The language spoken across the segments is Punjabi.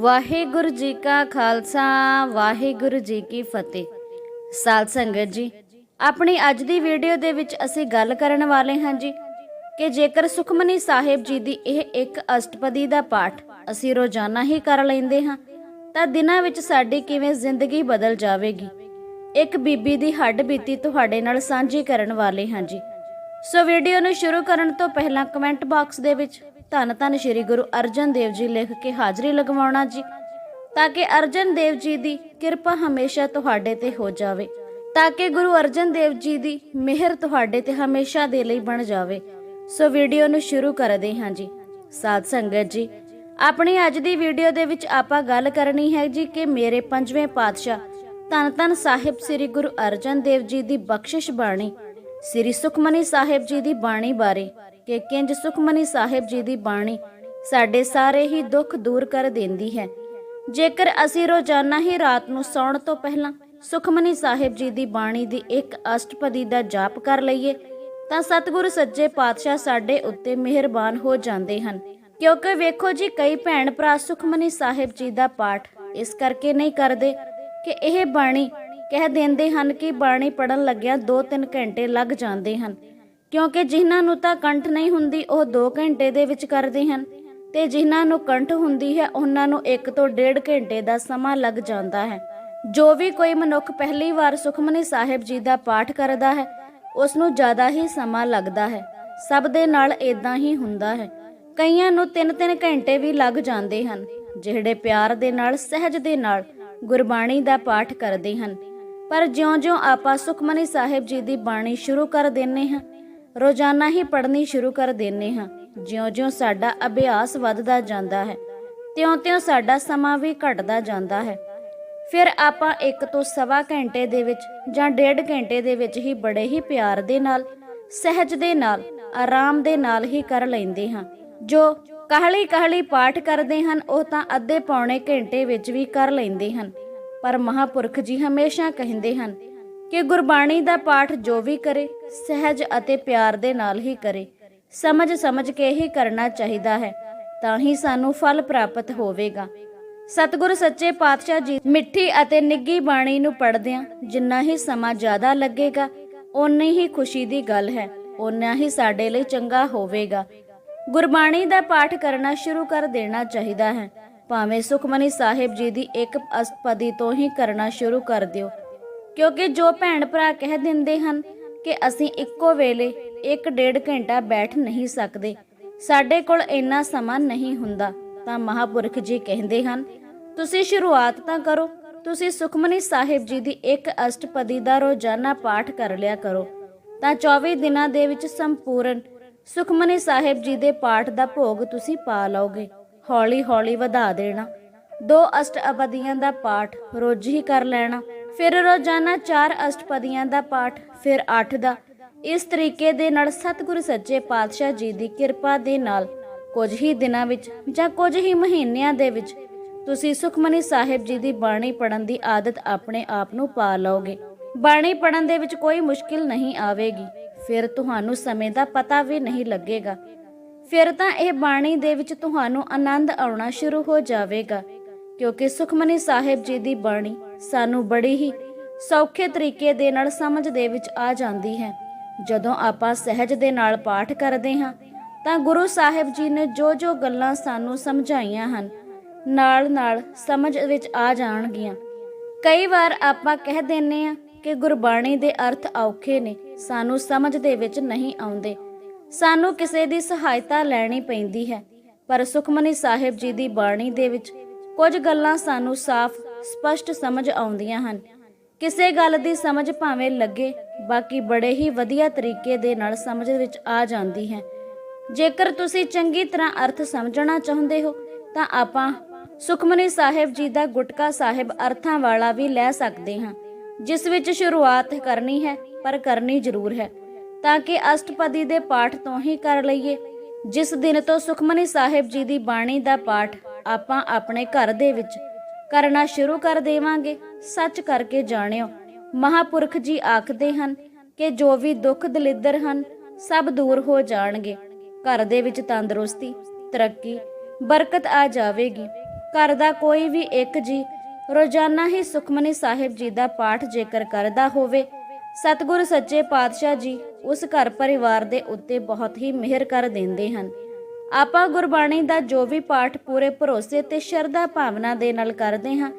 ਵਾਹਿਗੁਰੂ ਜੀ ਕਾ ਖਾਲਸਾ, ਵਾਹਿਗੁਰੂ ਜੀ ਕੀ ਫਤਿਹ। ਸਾਧ ਸੰਗਤ ਜੀ, ਆਪਣੀ ਅੱਜ ਦੀ ਵੀਡੀਓ ਦੇ ਵਿੱਚ ਅਸੀਂ ਗੱਲ ਕਰਨ ਵਾਲੇ ਹਾਂ ਜੀ ਕਿ ਜੇਕਰ ਸੁਖਮਨੀ ਸਾਹਿਬ ਜੀ ਦੀ ਇਹ ਇੱਕ ਅਸ਼ਟਪਦੀ ਦਾ ਪਾਠ ਅਸੀਂ ਰੋਜ਼ਾਨਾ ਹੀ ਕਰ ਲੈਂਦੇ ਹਾਂ, ਤਾਂ ਦਿਨਾਂ ਵਿੱਚ ਸਾਡੀ ਕਿਵੇਂ ਜ਼ਿੰਦਗੀ ਬਦਲ ਜਾਵੇਗੀ? ਇੱਕ ਬੀਬੀ ਦੀ ਹੱਡ ਬੀਤੀ ਤੁਹਾਡੇ ਨਾਲ ਸਾਂਝੀ ਕਰਨ ਵਾਲੇ ਹਾਂ ਜੀ। ਸੋ ਵੀਡੀਓ ਨੂੰ ਸ਼ੁਰੂ ਕਰਨ ਤੋਂ ਪਹਿਲਾਂ ਕਮੈਂਟ ਬਾਕਸ ਦੇ ਵਿੱਚ ਧੰਨ ਧੰਨ ਸ਼੍ਰੀ ਗੁਰੂ ਅਰਜਨ ਦੇਵ ਜੀ ਲਿਖ ਕੇ ਹਾਜ਼ਰੀ ਲਗਵਾਉਣਾ ਜੀ। ਤਾਂ ਕਿ ਅਰਜਨ ਦੇਵ ਜੀ ਦੀ ਕਿਰਪਾ ਹਮੇਸ਼ਾ ਤੁਹਾਡੇ ਤੇ ਹੋ ਜਾਵੇ। ਤਾਂ ਕਿ ਗੁਰੂ ਅਰਜਨ ਦੇਵ ਜੀ ਦੀ ਮਿਹਰ ਤੁਹਾਡੇ ਤੇ ਹਮੇਸ਼ਾ ਦੇ ਲਈ ਬਣ ਜਾਵੇ। ਸੋ ਵੀਡੀਓ ਨੂੰ ਸ਼ੁਰੂ ਕਰਦੇ ਹਾਂ ਜੀ। ਸਾਧ ਸੰਗਤ ਜੀ, ਆਪਣੀ ਅੱਜ ਦੀ ਵੀਡੀਓ ਦੇ ਵਿੱਚ ਆਪਾਂ ਗੱਲ ਕਰਨੀ ਹੈ ਜੀ ਕਿ ਮੇਰੇ ਪੰਜਵੇਂ ਪਾਤਸ਼ਾਹ ਧੰਨ ਧੰਨ ਸਾਹਿਬ ਸ੍ਰੀ ਗੁਰੂ ਅਰਜਨ ਦੇਵ ਜੀ ਦੀ ਬਖਸ਼ਿਸ਼ ਬਾਣੀ, ਸ੍ਰੀ ਸੁਖਮਨੀ ਸਾਹਿਬ ਜੀ ਦੀ ਬਾਣੀ ਬਾਰੇ ਕਿ ਕਿੰਜ ਸੁਖਮਨੀ ਸਾਹਿਬ ਜੀ ਦੀ ਬਾਣੀ ਸਾਡੇ ਸਾਰੇ ਹੀ ਦੁੱਖ ਦੂਰ ਕਰ ਦਿੰਦੀ ਹੈ। ਜੇਕਰ ਅਸੀਂ ਰੋਜ਼ਾਨਾ ਹੀ ਰਾਤ ਨੂੰ ਸੌਣ ਤੋਂ ਪਹਿਲਾਂ ਸੁਖਮਨੀ ਸਾਹਿਬ ਜੀ ਦੀ ਬਾਣੀ ਦੀ ਇੱਕ ਅਸ਼ਟਪਦੀ ਦਾ ਜਾਪ ਕਰ ਲਈਏ, ਤਾਂ ਸਤਿਗੁਰੂ ਸੱਚੇ ਪਾਤਸ਼ਾਹ ਸਾਡੇ ਉੱਤੇ ਮਿਹਰਬਾਨ ਹੋ ਜਾਂਦੇ ਹਨ। ਕਿਉਂਕਿ ਵੇਖੋ ਜੀ, ਕਈ ਭੈਣ ਭਰਾ ਸੁਖਮਨੀ ਸਾਹਿਬ ਜੀ ਦਾ ਪਾਠ ਇਸ ਕਰਕੇ ਨਹੀਂ ਕਰਦੇ ਕਿ ਇਹ ਬਾਣੀ ਕਹਿ ਦਿੰਦੇ ਹਨ ਕਿ ਬਾਣੀ ਪੜਨ ਲੱਗਿਆਂ 2-3 ਘੰਟੇ ਲੱਗ ਜਾਂਦੇ ਹਨ। ਕਿਉਂਕਿ ਜਿਨ੍ਹਾਂ ਨੂੰ ਤਾਂ ਕੰਠ ਨਹੀਂ ਹੁੰਦੀ, ਉਹ 2 ਘੰਟੇ ਦੇ ਵਿੱਚ ਕਰਦੇ ਹਨ। ਤੇ ਜਿਨ੍ਹਾਂ ਨੂੰ ਕੰਠ ਹੁੰਦੀ ਹੈ, ਉਹਨਾਂ ਨੂੰ 1 ਤੋਂ 1.5 ਘੰਟੇ ਦਾ ਸਮਾਂ ਲੱਗ ਜਾਂਦਾ ਹੈ। ਜੋ ਵੀ ਕੋਈ ਮਨੁੱਖ ਪਹਿਲੀ ਵਾਰ ਸੁਖਮਨੀ ਸਾਹਿਬ ਜੀ ਦਾ ਪਾਠ ਕਰਦਾ ਹੈ ਉਸ ਨੂੰ ਜ਼ਿਆਦਾ ਹੀ ਸਮਾਂ ਲੱਗਦਾ ਹੈ। ਸਭ ਦੇ ਨਾਲ ਇਦਾਂ ਹੀ ਹੁੰਦਾ ਹੈ। ਕਈਆਂ ਨੂੰ 3-3 ਘੰਟੇ ਵੀ ਲੱਗ ਜਾਂਦੇ ਹਨ, ਜਿਹੜੇ ਪਿਆਰ ਦੇ ਨਾਲ, ਸਹਿਜ ਦੇ ਨਾਲ ਗੁਰਬਾਣੀ ਦਾ ਪਾਠ ਕਰਦੇ ਹਨ। ਪਰ ਜਿਉਂ-ਜਿਉਂ ਆਪਾਂ ਸੁਖਮਨੀ ਸਾਹਿਬ ਜੀ ਦੀ ਬਾਣੀ ਸ਼ੁਰੂ ਕਰ ਦਿੰਨੇ ਹਾਂ ਰੋਜ਼ਾਨਾ ਹੀ ਪੜ੍ਹਨੀ ਸ਼ੁਰੂ ਕਰ ਦਿੰਨੇ ਹਾਂ। ਜਿਉਂ-ਜਿਉਂ ਸਾਡਾ ਅਭਿਆਸ ਵੱਧਦਾ ਜਾਂਦਾ ਹੈ, ਤਿਉਂ-ਤਿਉਂ ਸਾਡਾ ਸਮਾਂ ਵੀ ਘਟਦਾ ਜਾਂਦਾ ਹੈ। ਫਿਰ ਆਪਾਂ ਇੱਕ ਤੋਂ ਸਵਾ ਘੰਟੇ ਦੇ ਵਿੱਚ ਜਾਂ ਡੇਢ ਘੰਟੇ ਦੇ ਵਿੱਚ ਹੀ ਬੜੇ ਹੀ ਪਿਆਰ ਦੇ ਨਾਲ, ਸਹਿਜ ਦੇ ਨਾਲ, ਆਰਾਮ ਦੇ ਨਾਲ ਹੀ ਕਰ ਲੈਂਦੇ ਹਾਂ। ਜੋ ਕਾਹਲੀ ਕਾਹਲੀ ਪਾਠ ਕਰਦੇ ਹਨ, ਉਹ ਤਾਂ ਅੱਧੇ ਪੌਣੇ ਘੰਟੇ ਵਿੱਚ ਵੀ ਕਰ ਲੈਂਦੇ ਹਨ। ਪਰ ਮਹਾਪੁਰਖ ਜੀ ਹਮੇਸ਼ਾ ਕਹਿੰਦੇ ਹਨ ਕਿ ਗੁਰਬਾਣੀ ਦਾ ਪਾਠ ਜੋ ਵੀ ਕਰੇ, ਸਹਿਜ ਅਤੇ ਪਿਆਰ ਦੇ ਨਾਲ ਹੀ ਕਰੇ। ਸਮਝ ਸਮਝ ਕੇ ਹੀ ਕਰਨਾ ਚਾਹੀਦਾ ਹੈ, ਤਾਂ ਹੀ ਸਾਨੂੰ ਫਲ ਪ੍ਰਾਪਤ ਹੋਵੇਗਾ। ਸਤਿਗੁਰ ਸੱਚੇ ਪਾਤਸ਼ਾਹ ਜੀ ਮਿੱਠੀ ਅਤੇ ਨਿੱਗੀ ਬਾਣੀ ਨੂੰ ਪੜ੍ਹਦਿਆਂ ਜਿੰਨਾ ਹੀ ਸਮਾਂ ਜ਼ਿਆਦਾ ਲੱਗੇਗਾ, ਓਨੀ ਹੀ ਖੁਸ਼ੀ ਦੀ ਗੱਲ ਹੈ, ਓਨਾ ਹੀ ਸਾਡੇ ਲਈ ਚੰਗਾ ਹੋਵੇਗਾ। ਗੁਰਬਾਣੀ ਦਾ ਪਾਠ ਕਰਨਾ ਸ਼ੁਰੂ ਕਰ ਦੇਣਾ ਚਾਹੀਦਾ ਹੈ। ਭਾਵੇਂ ਸੁਖਮਨੀ ਸਾਹਿਬ ਜੀ ਦੀ ਇੱਕ ਅਸਪਦੀ ਤੋਂ ਹੀ ਕਰਨਾ ਸ਼ੁਰੂ ਕਰ ਦਿਓ। ਕਿਉਂਕਿ ਜੋ ਭੈਣ ਭਰਾ ਕਹਿ ਦਿੰਦੇ ਹਨ ਕਿ ਅਸੀਂ ਇੱਕੋ ਵੇਲੇ 1.5 ਘੰਟਾ ਬੈਠ ਨਹੀਂ ਸਕਦੇ, ਸਾਡੇ ਕੋਲ ਇੰਨਾ ਸਮਾਂ ਨਹੀਂ ਹੁੰਦਾ, ਤਾਂ ਮਹਾਪੁਰਖ ਜੀ ਕਹਿੰਦੇ ਹਨ, ਤੁਸੀਂ ਸ਼ੁਰੂਆਤ ਤਾਂ ਕਰੋ, ਤੁਸੀਂ ਸੁਖਮਨੀ ਸਾਹਿਬ ਜੀ ਦੀ ਇੱਕ ਅਸ਼ਟਪਦੀ ਦਾ ਰੋਜ਼ਾਨਾ ਪਾਠ ਕਰ ਲਿਆ ਕਰੋ, ਤਾਂ 24 ਦਿਨਾਂ ਦੇ ਵਿੱਚ ਸੰਪੂਰਨ ਸੁਖਮਨੀ ਸਾਹਿਬ ਜੀ ਦੇ ਪਾਠ ਦਾ ਭੋਗ ਤੁਸੀਂ ਪਾ ਲਓਗੇ ਹੌਲੀ ਹੌਲੀ ਵਧਾ ਦੇਣਾ, ਦੋ ਅਸ਼ਟਪਦੀਆਂ ਦਾ ਪਾਠ ਰੋਜ਼ ਹੀ ਕਰ ਲੈਣਾ ਫਿਰ ਰੋਜ਼ਾਨਾ ਚਾਰ ਅਸ਼ਟਪਦੀਆਂ ਦਾ ਪਾਠ, ਫਿਰ 8 ਦਾ। ਇਸ ਤਰੀਕੇ ਦੇ ਨਾਲ ਸਤਿਗੁਰੂ ਸੱਚੇ ਪਾਤਸ਼ਾਹ ਜੀ ਦੀ ਕਿਰਪਾ ਦੇ ਨਾਲ ਕੁਝ ਹੀ ਦਿਨਾਂ ਵਿੱਚ ਜਾਂ ਕੁਝ ਹੀ ਮਹੀਨਿਆਂ ਦੇ ਵਿੱਚ ਤੁਸੀਂ ਸੁਖਮਨੀ ਸਾਹਿਬ ਜੀ ਦੀ ਬਾਣੀ ਪੜਨ ਦੀ ਆਦਤ ਆਪਣੇ ਆਪ ਨੂੰ ਪਾ ਲਓਗੇ। ਬਾਣੀ ਪੜਨ ਦੇ ਵਿੱਚ ਕੋਈ ਮੁਸ਼ਕਿਲ ਨਹੀਂ ਆਵੇਗੀ। ਫਿਰ ਤੁਹਾਨੂੰ ਸਮੇਂ ਦਾ ਪਤਾ ਵੀ ਨਹੀਂ ਲੱਗੇਗਾ। ਫਿਰ ਤਾਂ ਇਹ ਬਾਣੀ ਦੇ ਵਿੱਚ ਤੁਹਾਨੂੰ ਆਨੰਦ ਆਉਣਾ ਸ਼ੁਰੂ ਹੋ ਜਾਵੇਗਾ, ਕਿਉਂਕਿ ਸੁਖਮਨੀ ਸਾਹਿਬ ਜੀ ਦੀ ਬਾਣੀ ਸਾਨੂੰ ਬੜੀ ਹੀ ਸੌਖੇ ਤਰੀਕੇ ਦੇ ਨਾਲ ਸਮਝ ਦੇ ਵਿੱਚ ਆ ਜਾਂਦੀ ਹੈ। ਜਦੋਂ ਆਪਾਂ ਸਹਿਜ ਦੇ ਨਾਲ ਪਾਠ ਕਰਦੇ ਹਾਂ, ਤਾਂ ਗੁਰੂ ਸਾਹਿਬ ਜੀ ਨੇ ਜੋ ਜੋ ਗੱਲਾਂ ਸਾਨੂੰ ਸਮਝਾਈਆਂ ਹਨ ਨਾਲ ਨਾਲ ਸਮਝ ਵਿੱਚ ਆ ਜਾਣਗੀਆਂ। ਕਈ ਵਾਰ ਆਪਾਂ ਕਹਿ ਦਿੰਨੇ ਆ ਕਿ ਗੁਰਬਾਣੀ ਦੇ ਅਰਥ ਔਖੇ ਨੇ, ਸਾਨੂੰ ਸਮਝ ਦੇ ਵਿੱਚ ਨਹੀਂ ਆਉਂਦੇ। ਸਾਨੂੰ ਕਿਸੇ ਦੀ ਸਹਾਇਤਾ ਲੈਣੀ ਪੈਂਦੀ ਹੈ, ਪਰ ਸੁਖਮਨੀ ਸਾਹਿਬ ਜੀ ਦੀ ਬਾਣੀ ਦੇ ਵਿੱਚ ਕੁਝ ਗੱਲਾਂ ਸਾਨੂੰ ਸਾਫ਼ ਸਪਸ਼ਟ ਸਮਝ ਆਉਂਦੀਆਂ ਹਨ। ਕਿਸੇ ਗੱਲ ਦੀ ਸਮਝ ਭਾਵੇਂ ਲੱਗੇ, ਬਾਕੀ ਬੜੇ ਹੀ ਵਧੀਆ ਤਰੀਕੇ ਦੇ ਨਾਲ ਸਮਝ ਵਿੱਚ ਆ ਜਾਂਦੀ ਹੈ। ਜੇਕਰ ਤੁਸੀਂ ਚੰਗੀ ਤਰ੍ਹਾਂ ਅਰਥ ਸਮਝਣਾ ਚਾਹੁੰਦੇ ਹੋ, ਤਾਂ ਆਪਾਂ ਸੁਖਮਨੀ ਸਾਹਿਬ ਜੀ ਦਾ ਗੁਟਕਾ ਸਾਹਿਬ ਅਰਥਾਂ ਵਾਲਾ ਵੀ ਲੈ ਸਕਦੇ ਹਾਂ, ਜਿਸ ਵਿੱਚ ਸ਼ੁਰੂਆਤ ਕਰਨੀ ਹੈ, ਪਰ ਕਰਨੀ ਜ਼ਰੂਰ ਹੈ। ਤਾਂ ਕਿ ਅਸ਼ਟਪਦੀ ਦੇ ਪਾਠ ਤੋਂ ਹੀ ਕਰ ਲਈਏ, ਜਿਸ ਦਿਨ ਤੋਂ ਸੁਖਮਨੀ ਸਾਹਿਬ ਜੀ ਦੀ ਬਾਣੀ ਦਾ ਪਾਠ ਆਪਾਂ ਆਪਣੇ ਘਰ ਦੇ ਵਿੱਚ ਕਰਨਾ ਸ਼ੁਰੂ ਕਰ ਦੇਵਾਂਗੇ। ਸੱਚ ਕਰਕੇ ਜਾਣਿਓ, ਮਹਾਪੁਰਖ ਜੀ ਆਖਦੇ ਹਨ ਕਿ ਜੋ ਵੀ ਦੁੱਖ ਦਲਿੱਦਰ ਹਨ, ਸਭ ਦੂਰ ਹੋ ਜਾਣਗੇ। ਘਰ ਦੇ ਵਿੱਚ ਤੰਦਰੁਸਤੀ, ਤਰੱਕੀ, ਬਰਕਤ ਆ ਜਾਵੇਗੀ। ਘਰ ਦਾ ਕੋਈ ਵੀ ਇੱਕ ਜੀ, ਰੋਜ਼ਾਨਾ ਹੀ ਸੁਖਮਨੀ ਸਾਹਿਬ ਜੀ ਦਾ ਪਾਠ ਜੇਕਰ ਕਰਦਾ ਹੋਵੇ, ਸਤਿਗੁਰ ਸੱਚੇ ਪਾਤਸ਼ਾਹ ਜੀ ਉਸ ਘਰ ਪਰਿਵਾਰ ਦੇ ਉੱਤੇ ਬਹੁਤ ਹੀ ਮਿਹਰ ਕਰ ਦਿੰਦੇ ਹਨ। ਆਪਾਂ ਗੁਰਬਾਣੀ ਦਾ ਜੋ ਵੀ ਪਾਠ ਪੂਰੇ ਭਰੋਸੇ ਤੇ ਸ਼ਰਧਾ ਭਾਵਨਾ ਦੇ ਨਾਲ ਕਰਦੇ ਹਾਂ,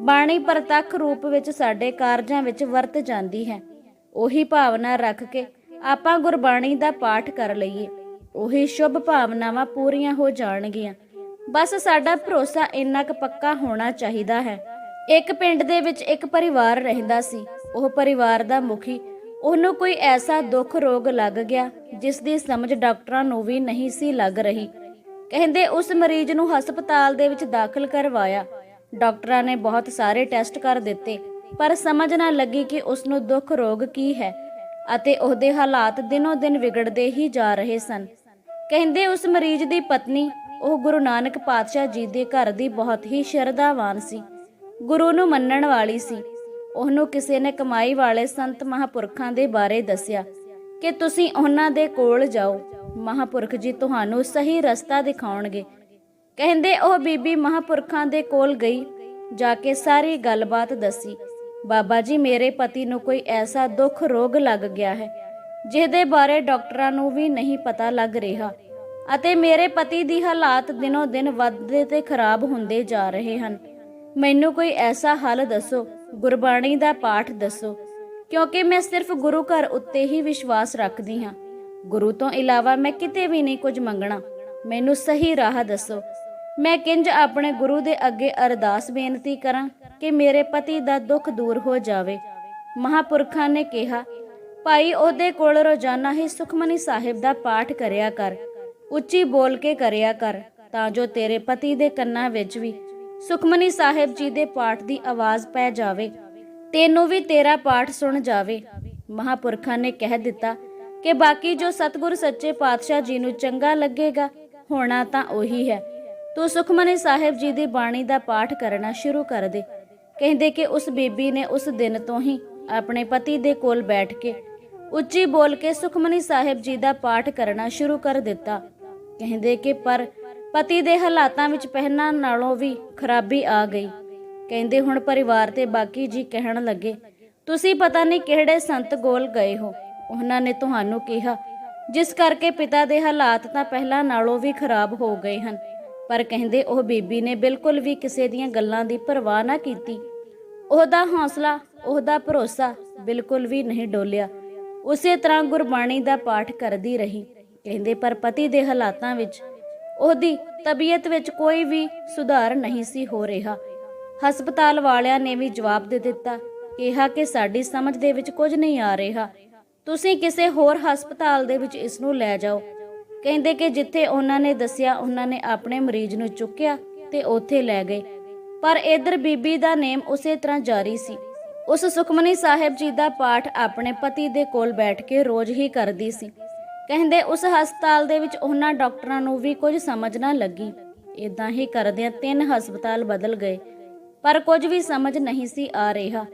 ਬਾਣੀ ਪ੍ਰਤੱਖ ਰੂਪ ਵਿੱਚ ਸਾਡੇ ਕਾਰਜਾਂ ਵਿੱਚ ਵਰਤ ਜਾਂਦੀ ਹੈ। ਉਹੀ ਭਾਵਨਾ ਰੱਖ ਕੇ ਆਪਾਂ ਗੁਰਬਾਣੀ ਦਾ ਪਾਠ ਕਰ ਲਈਏ। ਉਹੀ ਸ਼ੁਭ ਭਾਵਨਾਵਾਂ ਪੂਰੀਆਂ ਹੋ ਜਾਣਗੀਆਂ। ਬਸ ਸਾਡਾ ਭਰੋਸਾ ਇੰਨਾ ਕੁ ਪੱਕਾ ਹੋਣਾ ਚਾਹੀਦਾ ਹੈ। ਇੱਕ ਪਿੰਡ ਦੇ ਵਿੱਚ ਇੱਕ ਪਰਿਵਾਰ ਰਹਿੰਦਾ ਸੀ। ਉਹ ਪਰਿਵਾਰ ਦਾ ਮੁਖੀ ਉਹਨੂੰ ਕੋਈ ਐਸਾ ਦੁੱਖ ਰੋਗ ਲੱਗ ਗਿਆ ਜਿਸ ਦੀ ਸਮਝ ਡਾਕਟਰਾਂ ਨੂੰ ਵੀ ਨਹੀਂ ਸੀ ਲੱਗ ਰਹੀ। ਕਹਿੰਦੇ ਉਸ ਮਰੀਜ਼ ਨੂੰ ਹਸਪਤਾਲ ਦੇ ਵਿੱਚ ਦਾਖਲ ਕਰਵਾਇਆ। ਡਾਕਟਰਾਂ ਨੇ ਬਹੁਤ ਸਾਰੇ ਟੈਸਟ ਕਰ ਦਿੱਤੇ, ਪਰ ਸਮਝ ਨਾ ਲੱਗੀ ਕਿ ਉਸ ਨੂੰ ਦੁੱਖ ਰੋਗ ਕੀ ਹੈ ਅਤੇ ਉਹਦੇ ਹਾਲਾਤ ਦਿਨੋ ਦਿਨ ਵਿਗੜਦੇ ਹੀ ਜਾ ਰਹੇ ਸਨ। ਕਹਿੰਦੇ ਉਸ ਮਰੀਜ਼ ਦੀ ਪਤਨੀ, ਉਹ ਗੁਰੂ ਨਾਨਕ ਪਾਤਸ਼ਾਹ ਜੀ ਦੇ ਘਰ ਦੀ ਬਹੁਤ ਹੀ ਸ਼ਰਧਾਵਾਨ ਸੀ। ਗੁਰੂ ਨੂੰ ਮੰਨਣ ਵਾਲੀ ਸੀ। ਉਹਨੂੰ ਕਿਸੇ ਨੇ ਕਮਾਈ ਵਾਲੇ ਸੰਤ ਮਹਾਪੁਰਖਾਂ ਦੇ ਬਾਰੇ ਦੱਸਿਆ ਕਿ ਤੁਸੀਂ ਉਹਨਾਂ ਦੇ ਕੋਲ ਜਾਓ, ਮਹਾਪੁਰਖ ਜੀ ਤੁਹਾਨੂੰ ਸਹੀ ਰਸਤਾ ਦਿਖਾਉਣਗੇ। ਕਹਿੰਦੇ ਉਹ ਬੀਬੀ ਮਹਾਪੁਰਖਾਂ ਦੇ ਕੋਲ ਗਈ, ਜਾ ਕੇ ਸਾਰੀ ਗੱਲਬਾਤ ਦੱਸੀ। ਬਾਬਾ ਜੀ, ਮੇਰੇ ਪਤੀ ਨੂੰ ਕੋਈ ਐਸਾ ਦੁੱਖ ਰੋਗ ਲੱਗ ਗਿਆ ਹੈ, ਜਿਹਦੇ ਬਾਰੇ ਡਾਕਟਰਾਂ ਨੂੰ ਵੀ ਨਹੀਂ ਪਤਾ ਲੱਗ ਰਿਹਾ ਅਤੇ ਮੇਰੇ ਪਤੀ ਦੀ ਹਾਲਾਤ ਦਿਨੋ ਦਿਨ ਵੱਧਦੇ ਤੇ ਖਰਾਬ ਹੁੰਦੇ ਜਾ ਰਹੇ ਹਨ। ਮੈਨੂੰ ਕੋਈ ਐਸਾ ਹੱਲ ਦੱਸੋ, ਗੁਰਬਾਣੀ ਦਾ ਪਾਠ ਦੱਸੋ, ਕਿਉਂਕਿ ਮੈਂ ਸਿਰਫ ਗੁਰੂ ਘਰ ਉੱਤੇ ਹੀ ਵਿਸ਼ਵਾਸ ਰੱਖਦੀ ਹਾਂ। ਗੁਰੂ ਤੋਂ ਇਲਾਵਾ ਮੈਂ ਕਿਤੇ ਵੀ ਨਹੀਂ ਕੁਝ ਮੰਗਣਾ। ਮੈਨੂੰ ਸਹੀ ਰਾਹ ਦੱਸੋ। ਮੈਂ ਕਿੰਜ ਆਪਣੇ ਗੁਰੂ ਦੇ ਅੱਗੇ ਅਰਦਾਸ ਬੇਨਤੀ ਕਰਾਂ ਕਿ ਮੇਰੇ ਪਤੀ ਦਾ ਦੁੱਖ ਦੂਰ ਹੋ ਜਾਵੇ। ਮਹਾਪੁਰਖਾਂ ਨੇ ਕਿਹਾ, ਭਾਈ, ਉਹਦੇ ਕੋਲ ਰੋਜ਼ਾਨਾ ਹੀ ਸੁਖਮਨੀ ਸਾਹਿਬ ਦਾ ਪਾਠ ਕਰਿਆ ਕਰ। ਉੱਚੀ ਬੋਲ ਕੇ ਕਰਿਆ ਕਰ, ਤਾਂ ਜੋ ਤੇਰੇ ਪਤੀ ਦੇ ਕੰਨਾਂ ਵਿੱਚ ਵੀ ਸੁਖਮਨੀ ਸਾਹਿਬ ਜੀ ਦੇ ਪਾਠ ਦੀ ਆਵਾਜ਼ ਪੈ ਜਾਵੇ ਤੈਨੂੰ ਵੀ ਤੇਰਾ ਪਾਠ ਸੁਣ ਜਾਵੇ। ਮਹਾਪੁਰਖਾਂ ਨੇ ਕਹਿ ਦਿੱਤਾ ਕਿ ਬਾਕੀ ਜੋ ਸਤਿਗੁਰ ਸੱਚੇ ਪਾਤਸ਼ਾਹ ਜੀ ਨੂੰ ਚੰਗਾ ਲੱਗੇਗਾ, ਹੋਣਾ ਤਾਂ ਉਹੀ ਹੈ। ਤੂੰ ਸੁਖਮਨੀ ਸਾਹਿਬ ਜੀ ਦੀ ਬਾਣੀ ਦਾ ਪਾਠ ਕਰਨਾ ਸ਼ੁਰੂ ਕਰ ਦੇ। ਕਹਿੰਦੇ ਕਿ ਉਸ ਬੀਬੀ ਨੇ ਉਸ ਦਿਨ ਤੋਂ ਹੀ ਆਪਣੇ ਪਤੀ ਦੇ ਕੋਲ ਬੈਠ ਕੇ ਉੱਚੀ ਬੋਲ ਕੇ ਸੁਖਮਨੀ ਸਾਹਿਬ ਜੀ ਦਾ ਪਾਠ ਕਰਨਾ ਸ਼ੁਰੂ ਕਰ ਦਿੱਤਾ। ਕਹਿੰਦੇ ਕਿ ਪਰ ਪਤੀ ਦੇ ਹਾਲਾਤਾਂ ਵਿੱਚ ਪਹਿਲਾਂ ਨਾਲੋਂ ਵੀ ਖਰਾਬੀ ਆ ਗਈ। ਕਹਿੰਦੇ ਹੁਣ ਪਰਿਵਾਰ ਤੇ ਬਾਕੀ ਜੀ ਕਹਿਣ ਲੱਗੇ, ਤੁਸੀਂ ਪਤਾ ਨਹੀਂ ਕਿਹੜੇ ਸੰਤ ਗੋਲ ਗਏ ਹੋ? ਉਹਨਾਂ ਨੇ ਤੁਹਾਨੂੰ ਕਿਹਾ, ਜਿਸ ਕਰਕੇ ਪਿਤਾ ਦੇ ਹਾਲਾਤ ਤਾਂ ਪਹਿਲਾਂ ਨਾਲੋਂ ਵੀ ਖਰਾਬ ਹੋ ਗਏ ਹਨ। ਪਰ ਕਹਿੰਦੇ ਉਹ ਬੀਬੀ ਨੇ ਬਿਲਕੁਲ ਵੀ ਕਿਸੇ ਦੀਆਂ ਗੱਲਾਂ ਦੀ ਪਰਵਾਹ ਨਾ ਕੀਤੀ। ਉਹਦਾ ਹੌਸਲਾ, ਉਹਦਾ ਭਰੋਸਾ ਬਿਲਕੁਲ ਵੀ ਨਹੀਂ ਡੋਲਿਆ। ਉਸੇ ਤਰ੍ਹਾਂ ਗੁਰਬਾਣੀ ਦਾ ਪਾਠ ਕਰਦੀ ਰਹੀ। ਕਹਿੰਦੇ ਪਰ ਪਤੀ ਦੇ ਹਾਲਾਤਾਂ ਵਿੱਚ ਉਹਦੀ ਤਬੀਅਤ ਵਿੱਚ ਕੋਈ ਵੀ ਸੁਧਾਰ ਨਹੀਂ ਸੀ ਹੋ ਰਿਹਾ। ਹਸਪਤਾਲ ਵਾਲਿਆਂ ਨੇ ਵੀ ਜਵਾਬ ਦੇ ਦਿੱਤਾ, ਕਿਹਾ ਕਿ ਸਾਡੀ ਸਮਝ ਦੇ ਵਿੱਚ ਕੁਝ ਨਹੀਂ ਆ ਰਿਹਾ। ਤੁਸੀਂ ਕਿਸੇ ਹੋਰ ਹਸਪਤਾਲ ਦੇ ਵਿੱਚ ਇਸ ਨੂੰ ਲੈ ਜਾਓ। ਕਹਿੰਦੇ ਕਿ ਜਿੱਥੇ ਉਹਨਾਂ ਨੇ ਦੱਸਿਆ, ਉਹਨਾਂ ਨੇ ਆਪਣੇ ਮਰੀਜ਼ ਨੂੰ ਚੁੱਕਿਆ ਤੇ ਉੱਥੇ ਲੈ ਗਏ। ਪਰ ਇਧਰ ਬੀਬੀ ਦਾ ਨੇਮ ਉਸੇ ਤਰ੍ਹਾਂ ਜਾਰੀ ਸੀ। ਉਸ ਸੁਖਮਨੀ ਸਾਹਿਬ ਜੀ ਦਾ ਪਾਠ ਆਪਣੇ ਪਤੀ ਦੇ ਕੋਲ ਬੈਠ ਕੇ ਰੋਜ਼ ਹੀ ਕਰਦੀ ਸੀ। ਕਹਿੰਦੇ ਉਸ ਹਸਪਤਾਲ ਦੇ ਵਿੱਚ ਉਹਨਾਂ ਡਾਕਟਰਾਂ ਨੂੰ ਵੀ ਕੁਝ ਸਮਝ ਨਾ ਲੱਗੀ। ਇਦਾਂ ਹੀ ਕਰਦਿਆਂ ਤਿੰਨ ਹਸਪਤਾਲ ਬਦਲ ਗਏ, ਪਰ ਕੁਝ ਵੀ ਸਮਝ ਨਹੀਂ ਸੀ ਆ ਰਿਹਾ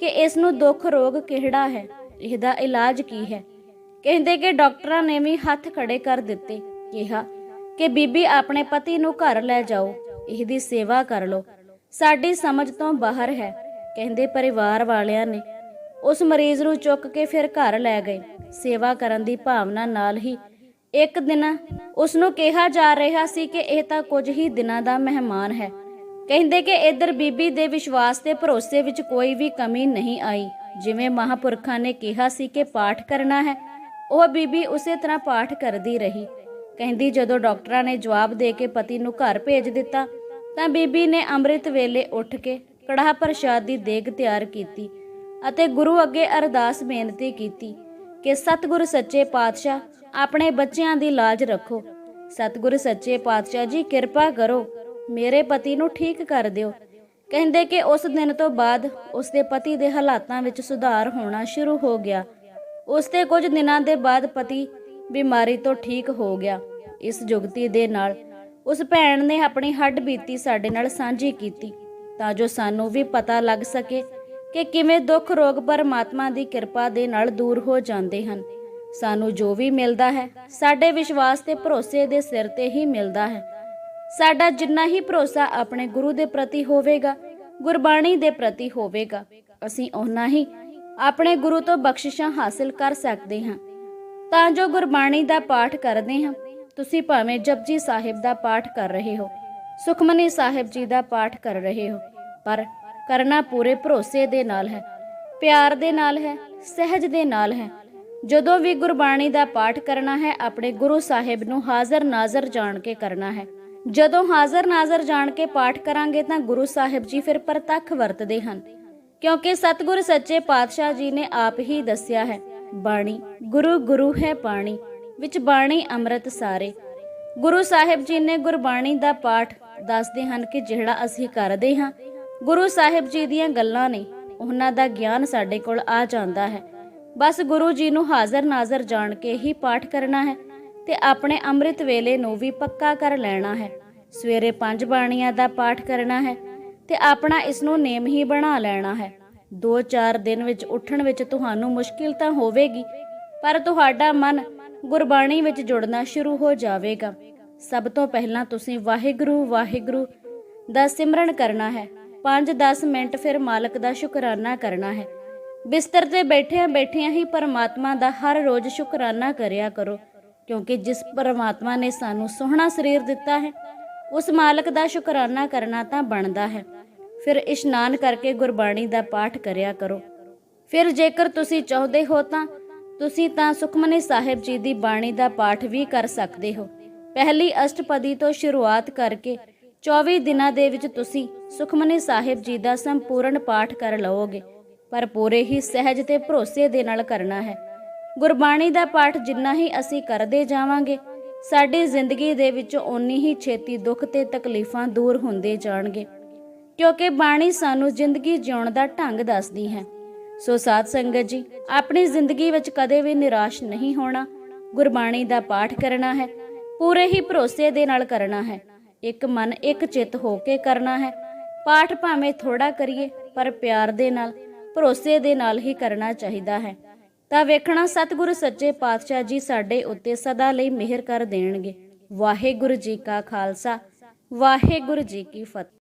ਕਿ ਇਸ ਨੂੰ ਦੁੱਖ ਰੋਗ ਕਿਹੜਾ ਹੈ, ਇਹਦਾ ਇਲਾਜ ਕੀ ਹੈ। ਕਹਿੰਦੇ ਕਿ ਡਾਕਟਰਾਂ ਨੇ ਵੀ ਹੱਥ ਖੜੇ ਕਰ ਦਿੱਤੇ, ਕਿਹਾ ਕਿ ਬੀਬੀ ਆਪਣੇ ਪਤੀ ਨੂੰ ਘਰ ਲੈ ਜਾਓ, ਇਹਦੀ ਸੇਵਾ ਕਰ ਲਓ। ਸਾਡੀ ਸਮਝ ਤੋਂ ਬਾਹਰ ਹੈ, ਕਹਿੰਦੇ ਪਰਿਵਾਰ ਵਾਲਿਆਂ ਨੇ ਉਸ ਮਰੀਜ਼ ਨੂੰ ਚੁੱਕ ਕੇ ਫਿਰ ਘਰ ਲੈ ਗਏ। ਸੇਵਾ ਕਰਨ ਦੀ ਭਾਵਨਾ ਨਾਲ ਹੀ ਇੱਕ ਦਿਨ ਉਸ ਨੂੰ ਕਿਹਾ ਜਾ ਰਿਹਾ ਸੀ ਕਿ ਇਹ ਤਾਂ ਕੁਝ ਹੀ ਦਿਨਾਂ ਦਾ ਮਹਿਮਾਨ ਹੈ। ਕਹਿੰਦੇ ਕਿ ਇੱਧਰ ਬੀਬੀ ਦੇ ਵਿਸ਼ਵਾਸ ਤੇ ਭਰੋਸੇ ਵਿੱਚ ਕੋਈ ਵੀ ਕਮੀ ਨਹੀਂ ਆਈ। ਜਿਵੇਂ ਮਹਾਪੁਰਖਾਂ ਨੇ ਕਿਹਾ ਸੀ ਕਿ ਪਾਠ ਕਰਨਾ ਹੈ, ਉਹ ਬੀਬੀ ਉਸੇ ਤਰ੍ਹਾਂ ਪਾਠ ਕਰਦੀ ਰਹੀ। ਕਹਿੰਦੀ ਜਦੋਂ ਡਾਕਟਰਾਂ ਨੇ ਜਵਾਬ ਦੇ ਕੇ ਪਤੀ ਨੂੰ ਘਰ ਭੇਜ ਦਿੱਤਾ, ਤਾਂ ਬੀਬੀ ਨੇ ਅੰਮ੍ਰਿਤ ਵੇਲੇ ਉੱਠ ਕੇ ਕੜਾਹ ਪ੍ਰਸ਼ਾਦ ਦੀ ਦੇਗ ਤਿਆਰ ਕੀਤੀ। ਅਤੇ ਗੁਰੂ ਅੱਗੇ ਅਰਦਾਸ ਬੇਨਤੀ ਕੀਤੀ ਕਿ ਸਤਿਗੁਰ ਸੱਚੇ ਪਾਤਸ਼ਾਹ ਆਪਣੇ ਬੱਚਿਆਂ ਦੀ ਲਾਜ ਰੱਖੋ। ਸਤਿਗੁਰ ਸੱਚੇ ਪਾਤਸ਼ਾਹ ਜੀ, ਕਿਰਪਾ ਕਰੋ, ਮੇਰੇ ਪਤੀ ਨੂੰ ਠੀਕ ਕਰ ਦਿਓ। ਕਹਿੰਦੇ ਕਿ ਉਸ ਦਿਨ ਤੋਂ ਬਾਅਦ ਉਸ ਦੇ ਪਤੀ ਦੇ ਹਾਲਾਤਾਂ ਵਿੱਚ ਸੁਧਾਰ ਹੋਣਾ ਸ਼ੁਰੂ ਹੋ ਗਿਆ। ਉਸ ਦੇ ਕੁਝ ਦਿਨਾਂ ਦੇ ਬਾਅਦ ਪਤੀ ਬਿਮਾਰੀ ਤੋਂ ਠੀਕ ਹੋ ਗਿਆ। ਇਸ ਜੁਗਤੀ ਦੇ ਨਾਲ ਉਸ ਭੈਣ ਨੇ ਆਪਣੀ ਹੱਡ ਬੀਤੀ ਸਾਡੇ ਨਾਲ ਸਾਂਝੀ ਕੀਤੀ ਤਾਂ ਜੋ ਸਾਨੂੰ ਵੀ ਪਤਾ ਲੱਗ ਸਕੇ ਕਿ ਕਿਵੇਂ ਦੁੱਖ ਰੋਗ ਪਰਮਾਤਮਾ ਦੀ ਕਿਰਪਾ ਦੇ ਨਾਲ ਦੂਰ ਹੋ ਜਾਂਦੇ ਹਨ। ਸਾਨੂੰ ਜੋ ਵੀ ਮਿਲਦਾ ਹੈ, ਸਾਡੇ ਵਿਸ਼ਵਾਸ ਤੇ ਭਰੋਸੇ ਦੇ ਸਿਰ ਤੇ ਹੀ ਮਿਲਦਾ ਹੈ। ਸਾਡਾ ਜਿੰਨਾ ਹੀ ਭਰੋਸਾ ਆਪਣੇ ਗੁਰੂ ਦੇ ਪ੍ਰਤੀ ਹੋਵੇਗਾ, ਗੁਰਬਾਣੀ ਦੇ ਪ੍ਰਤੀ ਹੋਵੇਗਾ, ਅਸੀਂ ਓਨਾ ਹੀ ਆਪਣੇ ਗੁਰੂ ਤੋਂ ਬਖਸ਼ਿਸ਼ਾਂ ਹਾਸਲ ਕਰ ਸਕਦੇ ਹਾਂ। ਤਾਂ ਜੋ ਗੁਰਬਾਣੀ ਦਾ ਪਾਠ ਕਰਦੇ ਹਾਂ, ਤੁਸੀਂ ਭਾਵੇਂ ਜਪਜੀ ਸਾਹਿਬ ਦਾ ਪਾਠ ਕਰ ਰਹੇ ਹੋ, ਸੁਖਮਨੀ ਸਾਹਿਬ ਜੀ ਦਾ ਪਾਠ ਕਰ ਰਹੇ ਹੋ, ਪਰ ਕਰਨਾ ਪੂਰੇ ਭਰੋਸੇ ਦੇ ਨਾਲ ਹੈ, ਪਿਆਰ ਦੇ ਨਾਲ ਹੈ, ਸਹਿਜ ਦੇ ਨਾਲ ਹੈ। ਜਦੋਂ ਵੀ ਗੁਰਬਾਣੀ ਦਾ ਪਾਠ ਕਰਨਾ ਹੈ, ਆਪਣੇ ਗੁਰੂ ਸਾਹਿਬ ਨੂੰ ਹਾਜ਼ਰ ਨਾਜ਼ਰ ਜਾਣ ਕੇ ਕਰਨਾ ਹੈ। ਜਦੋਂ ਹਾਜ਼ਰ ਨਾਜ਼ਰ ਜਾਣ ਕੇ ਪਾਠ ਕਰਾਂਗੇ ਤਾਂ ਗੁਰੂ ਸਾਹਿਬ ਜੀ ਫਿਰ ਪ੍ਰਤੱਖ ਵਰਤਦੇ ਹਨ, ਕਿਉਂਕਿ ਸਤਿਗੁਰ ਸੱਚੇ ਪਾਤਸ਼ਾਹ ਜੀ ਨੇ ਆਪ ਹੀ ਦੱਸਿਆ ਹੈ, ਬਾਣੀ, ਗੁਰੂ ਗੁਰੂ ਹੈ ਬਾਣੀ, ਵਿੱਚ ਬਾਣੀ ਅੰਮ੍ਰਿਤ ਸਾਰੇ। ਗੁਰੂ ਸਾਹਿਬ ਜੀ ਨੇ ਗੁਰਬਾਣੀ ਦਾ ਪਾਠ ਦੱਸਦੇ ਹਨ ਕਿ ਜਿਹੜਾ ਅਸੀਂ ਕਰਦੇ ਹਾਂ ਗੁਰੂ ਸਾਹਿਬ ਜੀ ਦੀਆਂ ਗੱਲਾਂ ਨੇ। ਉਹਨਾਂ ਦਾ ਗਿਆਨ ਸਾਡੇ ਕੋਲ ਆ ਜਾਂਦਾ ਹੈ। ਬਸ ਗੁਰੂ ਜੀ ਨੂੰ ਹਾਜ਼ਰ ਨਾਜ਼ਰ ਜਾਣ ਕੇ ਹੀ ਪਾਠ ਕਰਨਾ ਹੈ ਤੇ ਆਪਣੇ ਅੰਮ੍ਰਿਤ ਵੇਲੇ ਨੂੰ ਵੀ ਪੱਕਾ ਕਰ ਲੈਣਾ ਹੈ। ਸਵੇਰੇ ਪੰਜ ਬਾਣੀਆਂ ਦਾ ਪਾਠ ਕਰਨਾ ਹੈ ਤੇ ਆਪਣਾ ਇਸ ਨੂੰ ਨੇਮ ਹੀ ਬਣਾ ਲੈਣਾ ਹੈ। 2-4 ਦਿਨ ਵਿੱਚ ਉੱਠਣ ਵਿੱਚ ਤੁਹਾਨੂੰ ਮੁਸ਼ਕਿਲ ਤਾਂ ਹੋਵੇਗੀ, ਪਰ ਤੁਹਾਡਾ ਮਨ ਗੁਰਬਾਣੀ ਵਿੱਚ ਜੁੜਨਾ ਸ਼ੁਰੂ ਹੋ ਜਾਵੇਗਾ। ਸਭ ਤੋਂ ਪਹਿਲਾਂ ਤੁਸੀਂ ਵਾਹਿਗੁਰੂ ਵਾਹਿਗੁਰੂ ਦਾ ਸਿਮਰਨ ਕਰਨਾ ਹੈ। 5-10 ਮਿੰਟ ਫਿਰ ਮਾਲਕ ਦਾ ਸ਼ੁਕਰਾਨਾ ਕਰਨਾ ਹੈ। ਬਿਸਤਰ ਤੇ ਬੈਠਿਆਂ ਬੈਠਿਆਂ ਹੀ ਪਰਮਾਤਮਾ ਦਾ ਹਰ ਰੋਜ਼ ਸ਼ੁਕਰਾਨਾ ਕਰਿਆ ਕਰੋ, ਕਿਉਂਕਿ ਜਿਸ ਪਰਮਾਤਮਾ ਨੇ ਸਾਨੂੰ ਸੋਹਣਾ ਸਰੀਰ ਦਿੱਤਾ ਹੈ, ਉਸ ਮਾਲਕ ਦਾ ਸ਼ੁਕਰਾਨਾ ਕਰਨਾ ਤਾਂ ਬਣਦਾ ਹੈ। ਫਿਰ ਇਸ਼ਨਾਨ ਕਰਕੇ ਗੁਰਬਾਣੀ ਦਾ ਪਾਠ ਕਰਿਆ ਕਰੋ। ਫਿਰ ਜੇਕਰ ਤੁਸੀਂ ਚਾਹੁੰਦੇ ਹੋ ਤਾਂ ਤੁਸੀਂ ਤਾਂ ਸੁਖਮਨੀ ਸਾਹਿਬ ਜੀ ਦੀ ਬਾਣੀ ਦਾ ਪਾਠ ਵੀ ਕਰ ਸਕਦੇ ਹੋ। ਪਹਿਲੀ ਅਸ਼ਟਪਦੀ ਤੋਂ ਸ਼ੁਰੂਆਤ ਕਰਕੇ 24 ਦਿਨਾਂ ਦੇ ਵਿੱਚ ਤੁਸੀਂ ਸੁਖਮਨੀ ਸਾਹਿਬ ਜੀ ਦਾ ਸੰਪੂਰਨ ਪਾਠ ਕਰ ਲਓਗੇ ਪਰ ਪੂਰੇ ਹੀ ਸਹਿਜ ਤੇ ਭਰੋਸੇ ਦੇ ਨਾਲ ਕਰਨਾ ਹੈ। ਗੁਰਬਾਣੀ ਦਾ ਪਾਠ ਜਿੰਨਾ ਹੀ ਅਸੀਂ ਕਰਦੇ ਜਾਵਾਂਗੇ, ਸਾਡੀ ਜ਼ਿੰਦਗੀ ਦੇ ਵਿੱਚ ਓਨੀ ਹੀ ਛੇਤੀ ਦੁੱਖ ਤੇ ਤਕਲੀਫਾਂ ਦੂਰ ਹੁੰਦੇ ਜਾਣਗੇ। ਕਿਉਂਕਿ ਬਾਣੀ ਸਾਨੂੰ ਜ਼ਿੰਦਗੀ ਜਿਉਣ ਦਾ ਢੰਗ ਦੱਸਦੀ ਹੈ। ਸੋ ਸਾਧ ਸੰਗਤ ਜੀ, ਆਪਣੀ ਜ਼ਿੰਦਗੀ ਵਿੱਚ ਕਦੇ ਵੀ ਨਿਰਾਸ਼ ਨਹੀਂ ਹੋਣਾ। ਗੁਰਬਾਣੀ ਦਾ ਪਾਠ ਕਰਨਾ ਹੈ, ਪੂਰੇ ਹੀ ਭਰੋਸੇ ਦੇ ਨਾਲ ਕਰਨਾ ਹੈ। ਇੱਕ ਮਨ, ਇੱਕ ਚਿੱਤ ਹੋ ਕੇ ਕਰਨਾ ਹੈ। ਪਾਠ ਭਾਵੇਂ ਥੋੜਾ ਕਰੀਏ, ਪਰ ਪਿਆਰ ਦੇ ਨਾਲ, ਭਰੋਸੇ ਦੇ ਨਾਲ ਹੀ ਕਰਨਾ ਚਾਹੀਦਾ ਹੈ। ਤਾਂ ਵੇਖਣਾ, ਸਤਿਗੁਰੂ ਸੱਚੇ ਪਾਤਸ਼ਾਹ ਜੀ ਸਾਡੇ ਉੱਤੇ ਸਦਾ ਲਈ ਮਿਹਰ ਕਰ ਦੇਣਗੇ। ਵਾਹਿਗੁਰੂ ਜੀ ਕਾ ਖਾਲਸਾ, ਵਾਹਿਗੁਰੂ ਜੀ ਕੀ ਫਤਿਹ।